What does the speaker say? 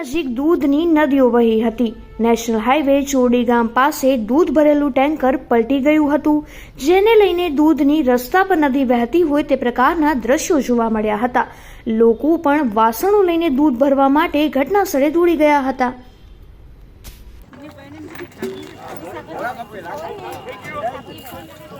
નજીક દૂધની નદીઓ વહી હતી. નેશનલ હાઈવે ચોરડી ગામ પાસે દૂધ ભરેલું ટેન્કર પલટી ગયું હતું. જેને લઈને દૂધની રસ્તા પર નદી વહેતી હોય તે પ્રકારના દ્રશ્યો જોવા મળ્યા હતા. લોકો પણ વાસણો લઈને દૂધ ભરવા માટે ઘટના સ્થળે દોડી ગયા હતા. Thank you.